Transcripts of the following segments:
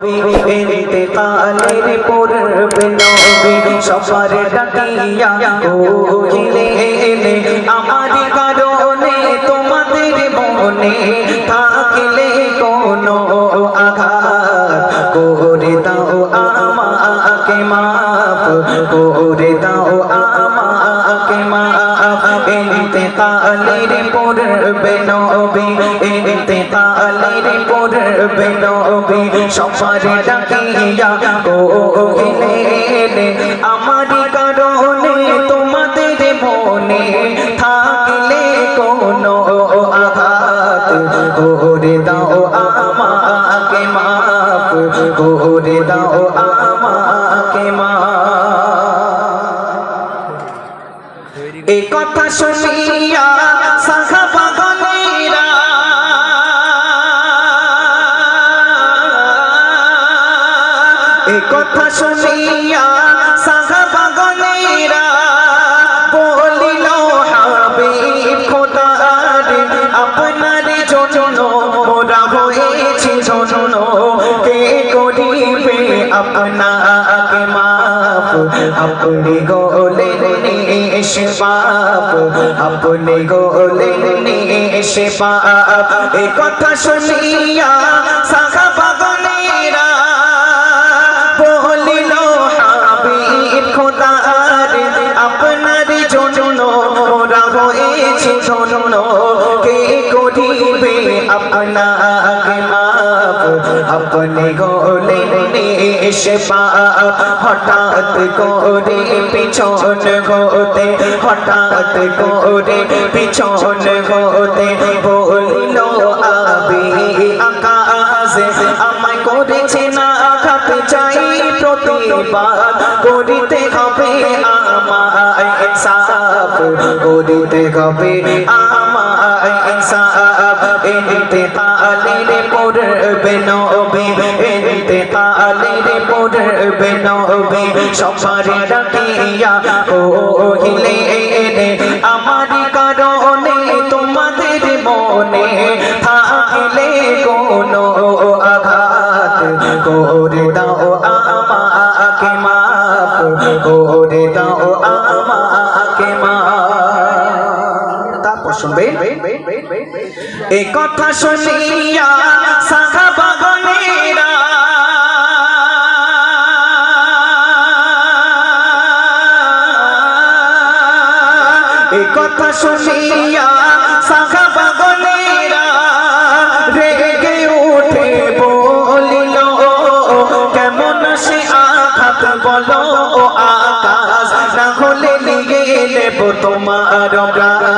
ইন্তেকালের পূর্বে নবী সবার ডাকিয়া কহিলে আমার কারণে তোমাদের মনে থাকলে কোনো আঘাত করে দাও আমাকে মাফ করে দাও আমাকে মাফ ইন্তেকালের পূর্বে নবী, ইন্তেকালের পূর্বে নবী, সবার ডাকিয়া কহিলে আমার কারণে তোমাদের মনে থাকলে আমাকে মাফ। এই কথা শুনিয়া সাহাবাগণেরা এই কথা শুনিয়া সাহাবাগণেরা বলিল, হাবিব খোদার, আপনার জন্য মোরা হয়েছি জন্য কে করিবে আপনাকে মাফ। আপনি নিশে পাপ আপনি গোলেন এসে পা এ কথা শুনিয়া সাহাবাগণেরা আপনি গোলেন এসে পাপ। হঠাৎ করে পিছন হতে, হঠাৎ করে পিছন হতে বলিল, আবি আকাশে, আমায় করেছে না আঘাত? চাই প্রতিবাদ করিতে হবে আমায় ইনসাফ, করিতে হবে আমায় ইনসাফ। ইন্তেকালের পূর্বে নবী ইন্তেকালের পূর্বে নবী সবার ডাকিয়া কহিলে আমার কারণে তোমাদের মনে থাকলে কোনো আঘাত করে দাও আমাকে, মাফ করে দাও আমাকে, মাফ। তারপর শুনবেন এই কথা শুনিয়া সাহাবাগণেরা এই কথা শুনিয়া সাহাবাগণেরা রেগে উঠে বলিল, কেমন সে আঘাত বলো, আকাশ না হলে নিয়ে নেব তোমার প্রাণ?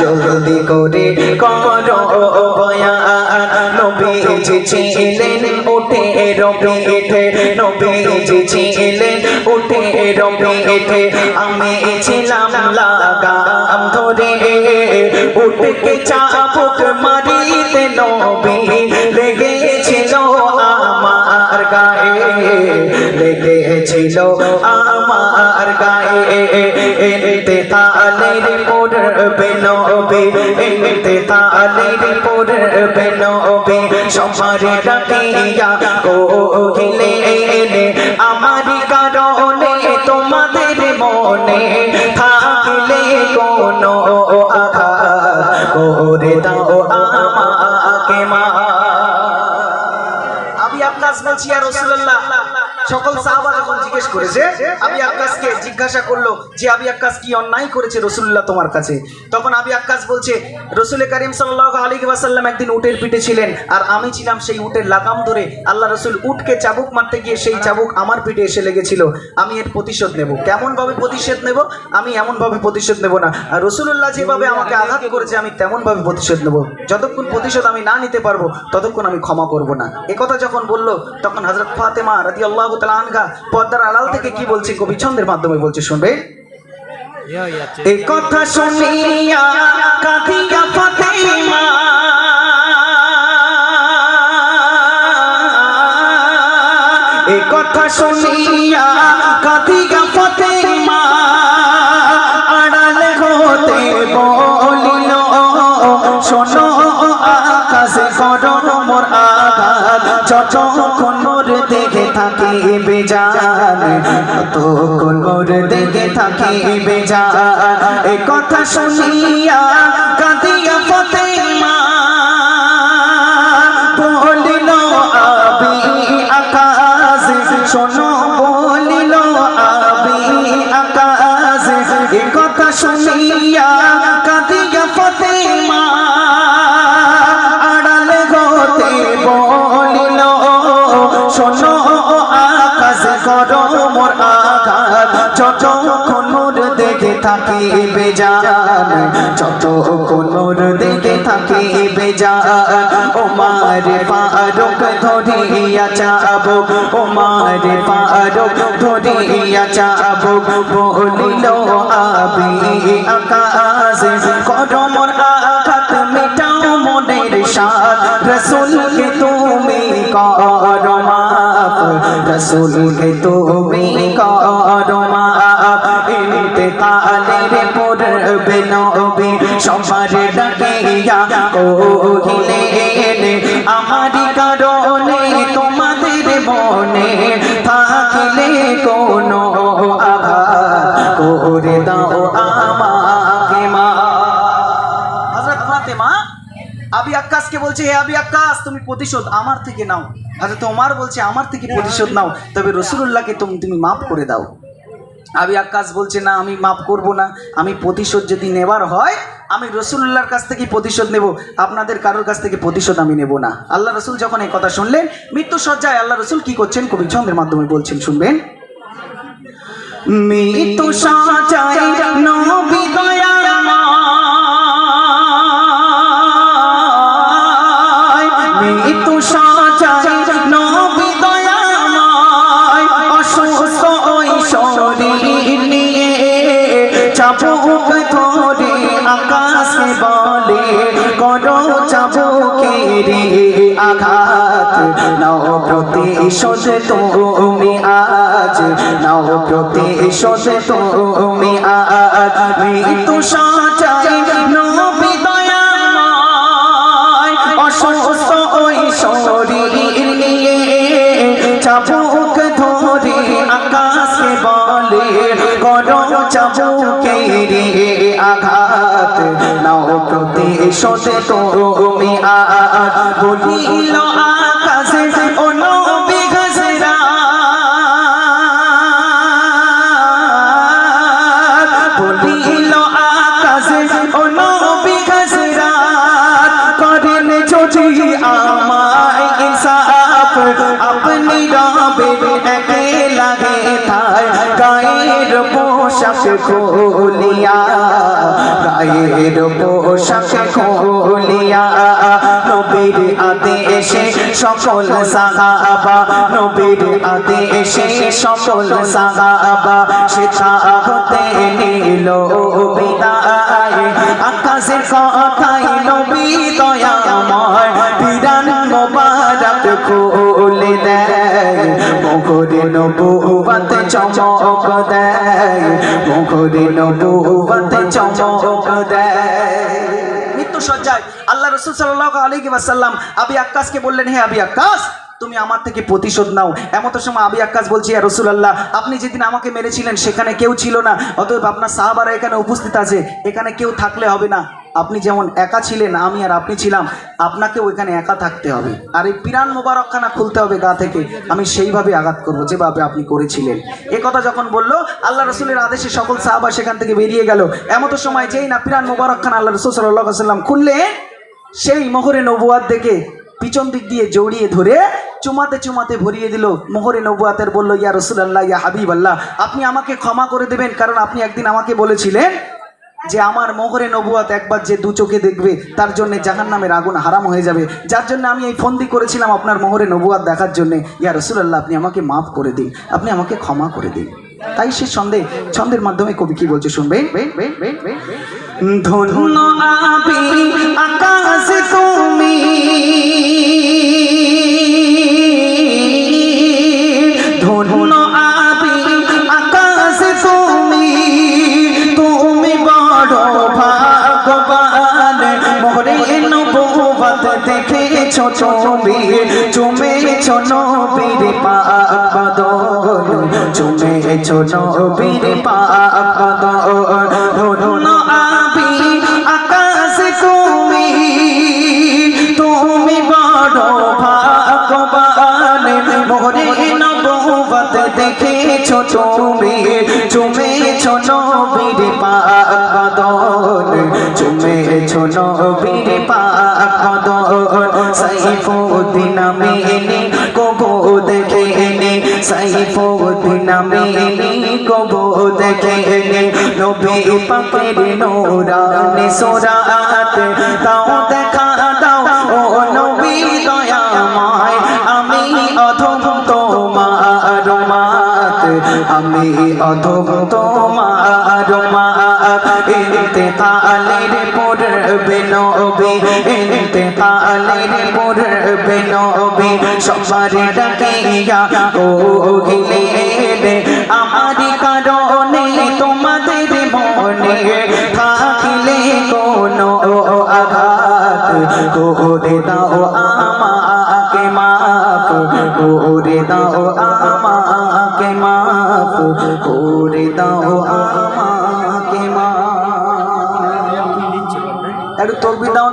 জলদি করে করো বয়ান নবীজি ছিলেন, উঠে রবি এঠে। নবীজি ছিলেন, উঠে রবি এঠে। আমি ছিলাম লাগাম ধরে। উঠকে চাপুক মারিতে নবী লেগেছিল আমার গায়ে। লেগেছিল আমার তালের পড়বে নবী মা আমি আব্বাস বলছি আর রসুল্লাহ সকল সাহাবা যখন জিজ্ঞেস করেছে আমি আব্বাসকে জিজ্ঞাসা করল যে, আবি আক্কাস কি অন্যায় করেছে রসুল্লাহ তোমার কাছে? তখন আবি আক্কাস বলছে, রসুল করিম সাল্লাহ আলী ওয়াসাল্লাম একদিন উটের পিঠে ছিলেন, আর আমি ছিলাম সেই উটের লাগাম ধরে আল্লাহ রসুল উটকে চাবুক মারতে গিয়ে সেই চাবুক আমার পিঠে এসে লেগেছিল, আমি এর প্রতিশোধ নেব। কেমন ভাবে প্রতিশোধ নেব? আমি এমনভাবে প্রতিশোধ নেব না। আর রসুল্লাহ যেভাবে আমাকে আঘাত করেছে, আমি তেমন ভাবে প্রতিশোধ নেব। যতক্ষণ প্রতিশোধ আমি না নিতে পারব, ততক্ষণ আমি ক্ষমা করব না। কথা যখন বলল, তখন হজরত ফাতেমা রাদি আল্লাহ আনহা পদ্মার আড়াল থেকে কি বলছে? কবি ছন্দের মাধ্যমে বলছে, শুনবে? কথা শুনিয়া কাঁদিয়া কথা শুনিয়া কাঁদিয়া বেজান ততক্ষণ মোর দেখে থাকি বেজান এ কথা শুনিয়া কাঁদিয়া ফতেমা থাকি বেজান যতক্ষণ মোর দেখে থাকি বেজান ও মারে ফারুক ধরিয়া চাবো ও মারে ফারুক ধরিয়া চাবো, বলিল, আবি আকাশ করো মোর আঘাত মেটাও মনের সাথ রসুলকে তুমি করো মাফ, রসুলকে তুমি নবী সবার ডাকিয়া কারণে তোমাদের মনে থাকলে কোনো আঘাত করে দাও আবি আক্কাসকে বলছে হে আবি তুমি প্রতিশোধ আমার থেকে নাও। হজরত ওমার বলছে, আমার থেকে প্রতিশোধ নাও, তবে রসুলুল্লাহকে তুমি তুমি মাফ করে দাও। আবি আক্কাস বলছে, না, আমি মাফ করব না। আমি প্রতিশোধ যদি নেবার হয়, আমি রসুল্লাহর কাছ থেকে প্রতিশোধ নেব। আপনাদের কারোর কাছ থেকে প্রতিশোধ আমি নেব না। আল্লাহ রসুল যখন এই কথা শুনলেন, মৃত্যু সজ্জায় আল্লাহ রসুল কি করছেন? কবি ছন্দের মাধ্যমে বলছেন, শুনবেন। মৃত্যু দয়াময় মৃত্যু সাজাই নাও প্রতিশোধ তুমি আজ। নাও প্রতিশোধ তুমি আজ। মৃত্যু সাজাই নবী দয়াময়। অসুস্থ ওই শরীর নিয়ে চাবুক আকাশে বলে, করো চাবুকেরি আঘাত। নাও প্রতিশোধ তুমি আজ। বলিল আকাশে ও নবী ঘসরা বলিল, আকাশে ও নবী ঘসরা করেন যদি আমায় ইনসাফ, আপনি রবে একে লাগে থায়, গায়ের পোশাক খোলিয়া, গায়ের পোশাক খোলিয়া। নবীর আদেশে সকল সাহাবা, নবীর আদেশে সকল সাহাবা সেটা হতে নিল বিদায়। আকাশের কথাই নবী দয়াময়, বিরান মোবারক খুলে দেয়। মুখরে নবুবত চমক দেয় মুখরে নবুবত চমক দেয়। মৃত্যু সজ্জায় আল্লাহ রসুল সাল্লাহ আলী ওয়াসাল্লাম, আবি আক্কাসকে বললেন, হে আবি আক্কাস তুমি আমার থেকে প্রতিশোধ নাও। এমত সময় আবি আক্কাস বলছি রসুল আল্লাহ আপনি যেদিন আমাকে মেরেছিলেন, সেখানে কেউ ছিল না। অতএব আপনার সাহাবারা এখানে উপস্থিত আছে, এখানে কেউ থাকলে হবে না। আপনি যেমন একা ছিলেন, আমি আর আপনি ছিলাম, আপনাকেও এখানে একা থাকতে হবে। আর এই পিরান মোবারকখানা খুলতে হবে গা থেকে। আমি সেইভাবে আঘাত করব যেভাবে আপনি করেছিলেন। এ কথা যখন বলল, আল্লাহ রসুলের আদেশে সকল সাহাবা সেখান থেকে বেরিয়ে গেল। এমতো সময় যেই না পিরান মোবারকখানা আল্লাহ রসুল সাল্লাহ সাল্লাম খুললে সেই মোহরে নবুয়াত দেখে পিছন দিক দিয়ে জড়িয়ে ধরে চুমাতে চুমাতে ভরিয়ে দিল। মোহরে নবুয়াতের বলল, ইয়া রসুল আল্লাহ ইয়া হাবিব আল্লাহ আপনি আমাকে ক্ষমা করে দেবেন কারণ আপনি একদিন আমাকে বলেছিলেন যে আমার মোহরে নবুয়াত একবার যে দু চোখে দেখবে, তার জন্য জাহান নামের আগুন হারাম হয়ে যাবে। যার জন্য আমি এই ফন্দি করেছিলাম আপনার মোহরে নবুয়াত দেখার জন্য। ইয়া রসুল্লাহ আপনি আমাকে মাফ করে দিন, আপনি আমাকে ক্ষমা করে দিন। তাই সে ছন্দে, ছন্দের মাধ্যমে কবি কি বলছে শুনবেন? ধন্য আবি আকাশ তুমি ধন্য আবি আকাশ তুমি তুমি বড় ভাগবান মোরে নবুবত দেখেছ ছবি চুমেছ নবীর পাক চুমেছ নবীর পাক ধন্য তুমি চুমেছ নবীর পাক বদন চুমেছ নবীর পাক বদন সাইফুদ্দিন মেনে কবো দেখে নে সাইফুদ্দিন মেনে কবো দেখে নে নবী পাকের নোরানি সোরাত তাও দেখা আমি অধম তোমার মাত ইন্তেকালের পূর্বে নবী ইন্তেকালের পূর্বে নবী সবার ডাকিয়া ও গিলে আমারি কারণে তোমাদের মনে থাকিলে কোনো আঘাত? করে দাও আমাকে মাফ, করে দাও মাফ করে দাও আমাকে মা। একটু তকবি দাও না।